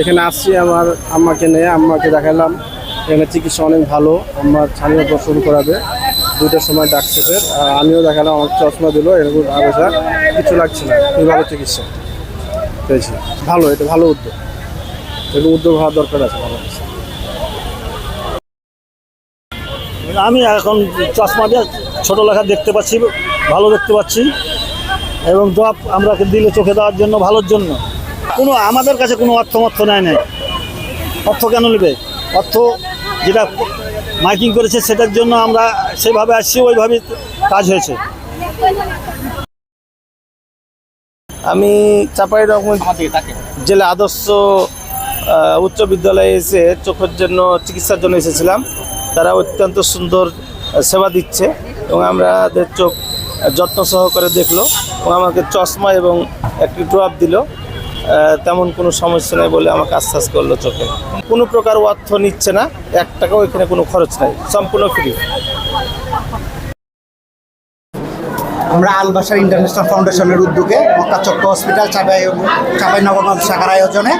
এখানে আসছি আমার আম্মাকে নিয়ে, আম্মাকে দেখালাম। এখানে চিকিৎসা অনেক ভালো আমার ছানি অপারেশন করাবে। দুটোর সময় আর আমিও দেখালাম আমার চশমা দিল, এরকম আবেশা কিছু লাগছে না খুবই ভালো চিকিৎসা? পেয়েছি। ভালো, এটা ভালো উদ্যোগ। এরকম উদ্যোগ হওয়ার দরকার আছে ভালো আমি এখন চশমা দিয়ে ছোটো লেখা দেখতে পাচ্ছি, ভালো দেখতে পাচ্ছি। এবং ড্রপ আমরা দিলে চোখে দেওয়ার জন্য, ভালোর জন্য। কোনো আমাদের কাছে কোনো অর্থ মর্থ নেয় নাই। অর্থ কেন নেবে? অর্থ যেটা মাইকিং করেছে সেটার জন্য আমরা সেভাবে আসছি, ওইভাবেই কাজ হয়েছে। আমি চাপাই রকম জেলা আদর্শ উচ্চ বিদ্যালয়ে এসে চোখের জন্য চিকিৎসার জন্য এসেছিলাম। তারা অত্যন্ত সুন্দর সেবা দিচ্ছে এবং আমাদের চোখ যত্ন সহকারে দেখল এবং আমাকে চশমা এবং একটি ড্রপ দিল। তেমন কোনো সমস্যা নেই বলে আমাকে আশ্বাস করল চোখে। কোনো প্রকার অর্থ নিচ্ছে না, এক টাকাও এখানে কোনো খরচ নাই, সম্পূর্ণ ফ্রি আমরা আলবাসার ইন্টারন্যাশনাল ফাউন্ডেশনের উদ্যোগে মক্কা চক্ষু হসপিটাল চাপাই চাপাই নগরগঞ্জ শাখার আয়োজনে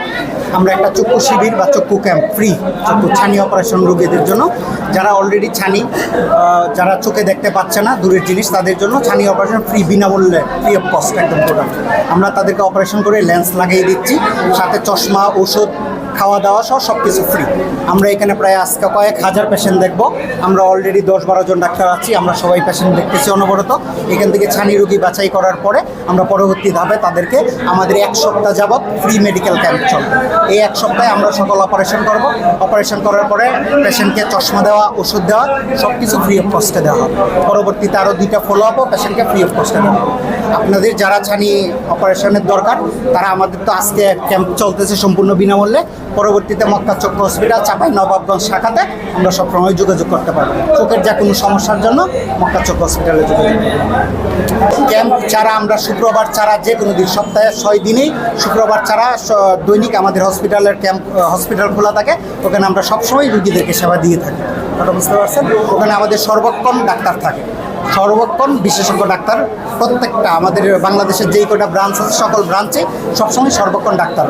আমরা একটা চক্ষু শিবির বা চক্ষু ক্যাম্প ফ্রি চক্ষু ছানি অপারেশন রোগীদের জন্য। যারা অলরেডি ছানি যারা চোখে দেখতে পাচ্ছে না, দূরের জিনিস, তাদের জন্য ছানি অপারেশন ফ্রি বিনামূল্যে ফ্রি অফ কস্ট একদম আমরা তাদেরকে অপারেশন করে লেন্স লাগিয়ে দিচ্ছি। সাথে চশমা, ওষুধ খাওয়া দাওয়া সহ সব কিছু ফ্রি আমরা এখানে প্রায় আজকে কয়েক হাজার পেশেন্ট দেখব। আমরা অলরেডি দশ বারো জন ডাক্তার আছি, আমরা সবাই পেশেন্ট দেখতেছি অনবরত। এখান থেকে ছানি রুগী বাছাই করার পরে আমরা পরবর্তী ধাপে তাদেরকে আমাদের এক সপ্তাহ যাবৎ ফ্রি মেডিকেল ক্যাম্প চলবে। এই এক সপ্তাহে আমরা সকল অপারেশন করব। অপারেশন করার পরে পেশেন্টকে চশমা দেওয়া, ওষুধ দেওয়া সব কিছু ফ্রি অফ কস্টে দেওয়া হবে। পরবর্তীতে আরও দুইটা ফলো আপও পেশেন্টকে ফ্রি অফ কস্টে দেওয়া হবে। আপনাদের যারা ছানি অপারেশনের দরকার, তারা আমাদের তো আজকে ক্যাম্প চলতেছে সম্পূর্ণ বিনামূল্যে। পরবর্তীতে মক্কা চক্ষু হসপিটাল চাপাই নবাবগঞ্জ শাখাতে আমরা সবসময় যোগাযোগ করতে পারব। চোখের যা কোনো সমস্যার জন্য মক্কা চক্ষু হসপিটালে যোগাযোগ ক্যাম্প ছাড়া আমরা শুক্রবার ছাড়া যে কোনো দিন, সপ্তাহে ছয় দিনেই শুক্রবার ছাড়া দৈনিক আমাদের হসপিটালের ক্যাম্প হসপিটাল খোলা থাকে। ওখানে আমরা সবসময় রুগীদেরকে সেবা দিয়ে থাকি। কথা বুঝতে পারছেন? ওখানে আমাদের সর্বক্ষণ ডাক্তার থাকে। সর্বক্ষণ বিশেষজ্ঞ ডাক্তার। প্রত্যেকটা আমাদের বাংলাদেশের যেই কটা ব্রাঞ্চ আছে, সকল ব্রাঞ্চে সবসময় সর্বক্ষণ ডাক্তার।